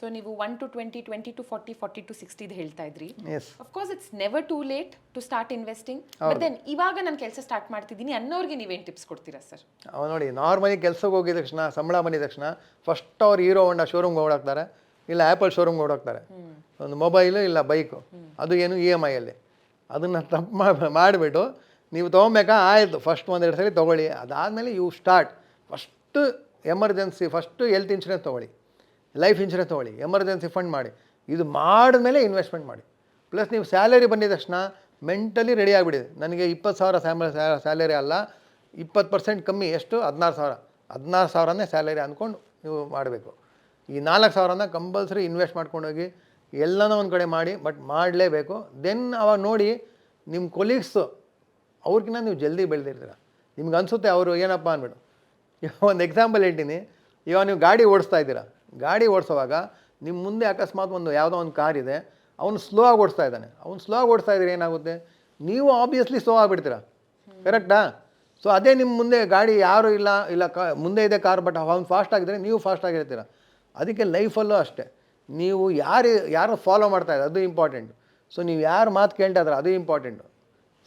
So ನೀವು one two twenty twenty two forty forty two ಸಿಕ್ಸ್ಟಿದು ಹೇಳ್ತಾ ಇದ್ರಿ. Of course it's never too late to start investing but then ಇವಾಗ ನಾನು ಕೆಲಸ start ಮಾಡ್ತಿದ್ದೀನಿ ಅನ್ನೋರಿಗೆ ನೀವೇನು ಟಿಪ್ಸ್ ಕೊಡ್ತೀರಾ ಸರ್ ಅವ ನೋಡಿ ನಾರ್ಮಲಿ ಕೆಲಸಕ್ಕೆ ಹೋಗಿದ ತಕ್ಷಣ ಸಂಬಳ ಬಂದಿದ ತಕ್ಷಣ ಫಸ್ಟ್ ಅವ್ರು ಹೀರೋ ಹೊಂಡ ಶೋರೂಮ್ಗೆ ಓಡಾಕ್ತಾರೆ ಇಲ್ಲ ಆ್ಯಪಲ್ ಶೋರೂಮ್ಗೆ ಓಡಾಕ್ತಾರೆ. ಒಂದು ಮೊಬೈಲು ಇಲ್ಲ ಬೈಕು ಅದು ಏನು ಇ ಎಂ ಐಯಲ್ಲಿ ಅದನ್ನು ತಪ್ಪು ಮಾಡಿಬಿಟ್ಟು ನೀವು ತೊಗೊಬೇಕಾ? ಆಯಿತು ಫಸ್ಟ್ ಒಂದೆರಡು ಸರಿ ತೊಗೊಳ್ಳಿ. ಅದಾದಮೇಲೆ you start first emergency first health insurance ತೊಗೊಳ್ಳಿ. ಲೈಫ್ ಇನ್ಶೂರೆನ್ಸ್ ತೊಗೊಳ್ಳಿ ಎಮರ್ಜೆನ್ಸಿ ಫಂಡ್ ಮಾಡಿ, ಇದು ಮಾಡಿದ್ಮೇಲೆ ಇನ್ವೆಸ್ಟ್ಮೆಂಟ್ ಮಾಡಿ. ಪ್ಲಸ್ ನೀವು ಸ್ಯಾಲರಿ ಬಂದಿದ ತಕ್ಷಣ ಮೆಂಟಲಿ ರೆಡಿ ಆಗಿಬಿಡಿದೆ ನನಗೆ ಇಪ್ಪತ್ತು ಸಾವಿರ ಸ್ಯಾಲರಿ ಅಲ್ಲ, ಇಪ್ಪತ್ತು ಪರ್ಸೆಂಟ್ ಕಮ್ಮಿ, ಎಷ್ಟು? ಹದಿನಾರು ಸಾವಿರ. ಹದಿನಾರು ಸಾವಿರನೇ ಸ್ಯಾಲರಿ ಅಂದ್ಕೊಂಡು ನೀವು ಮಾಡಬೇಕು. ಈ ನಾಲ್ಕು ಸಾವಿರನ ಕಂಪಲ್ಸರಿ ಇನ್ವೆಸ್ಟ್ ಮಾಡ್ಕೊಂಡೋಗಿ ಎಲ್ಲನೂ ಒಂದು ಕಡೆ ಮಾಡಿ ಬಟ್ ಮಾಡಲೇಬೇಕು. ದೆನ್ ಅವಾಗ ನೋಡಿ ನಿಮ್ಮ ಕೊಲೀಗ್ಸು ಅವ್ರಿಗಿಂತ ನೀವು ಜಲ್ದಿ ಬೆಳೆದಿರ್ತೀರ. ನಿಮ್ಗೆ ಅನಿಸುತ್ತೆ ಅವರು ಏನಪ್ಪ ಅಂದ್ಬಿಟ್ಟು. ಇವಾಗ ಒಂದು ಎಕ್ಸಾಂಪಲ್ ಹೇಳ್ತೀನಿ. ಇವಾಗ ನೀವು ಗಾಡಿ ಓಡಿಸ್ತಾ ಇದ್ದೀರಾ. ಗಾಡಿ ಓಡಿಸುವಾಗ ನಿಮ್ಮ ಮುಂದೆ ಅಕಸ್ಮಾತ್ ಒಂದು ಯಾವುದೋ ಒಂದು ಕಾರ್ ಇದೆ, ಅವನು ಸ್ಲೋ ಆಗಿ ಓಡಿಸ್ತಾ ಇದ್ದಾನೆ. ಅವ್ನು ಸ್ಲೋ ಆಗಿ ಓಡಿಸ್ತಾ ಇದ್ರೆ ಏನಾಗುತ್ತೆ? ನೀವು ಆಬ್ವಿಯಸ್ಲಿ ಸ್ಲೋ ಆಗಿಬಿಡ್ತೀರಾ. ಕರೆಕ್ಟಾ ಸೊ ಅದೇ ನಿಮ್ಮ ಮುಂದೆ ಗಾಡಿ ಯಾರು ಇಲ್ಲ ಇಲ್ಲ ಕಾ, ಮುಂದೆ ಇದೆ ಕಾರ್ ಬಟ್ ಅವ್ನು ಫಾಸ್ಟ್ ಆಗಿದ್ರೆ ನೀವು ಫಾಸ್ಟ್ ಆಗಿರ್ತೀರ ಅದಕ್ಕೆ ಲೈಫಲ್ಲೂ ಅಷ್ಟೇ. ನೀವು ಯಾರು ಯಾರು ಫಾಲೋ ಮಾಡ್ತಾ ಇದ್ದಾರೆ ಅದು ಇಂಪಾರ್ಟೆಂಟ್ ಸೊ ನೀವು ಯಾರು ಮಾತು ಕೇಳ್ತಾ ಇದ್ದಾರೆ ಅದು important